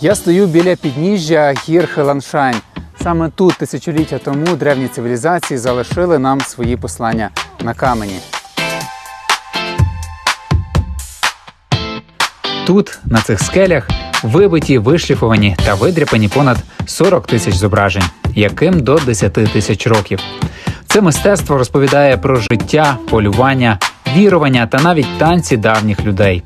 Я стою біля підніжжя гір Хеланшань. Саме тут тисячоліття тому древні цивілізації залишили нам свої послання на камені. Тут, на цих скелях, вибиті, вишліфовані та видряпані понад 40 тисяч зображень, яким до 10 тисяч років. Це мистецтво розповідає про життя, полювання, вірування та навіть танці давніх людей.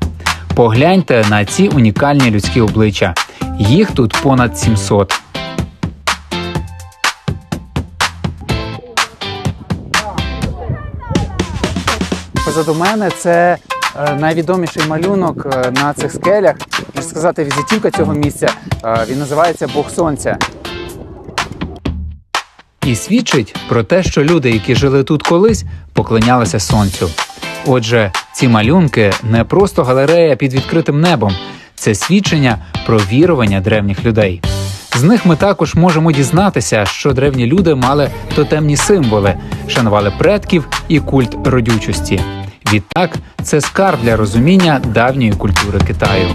Погляньте на ці унікальні людські обличчя. Їх тут понад 700. Позаду мене це е, найвідоміший малюнок е, на цих скелях. Можна сказати, візитівка цього місця. Е, Він називається Бог Сонця. І свідчить про те, що люди, які жили тут колись, поклонялися сонцю. Отже, ці малюнки не просто галерея під відкритим небом, це свідчення про вірування древніх людей. З них ми також можемо дізнатися, що древні люди мали тотемні символи, шанували предків і культ родючості. Відтак, це скарб для розуміння давньої культури Китаю.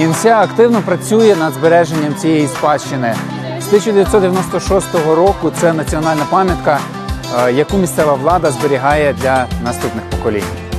Нінця активно працює над збереженням цієї спадщини. З 1996 року це національна пам'ятка, е, яку місцева влада зберігає для наступних поколінь.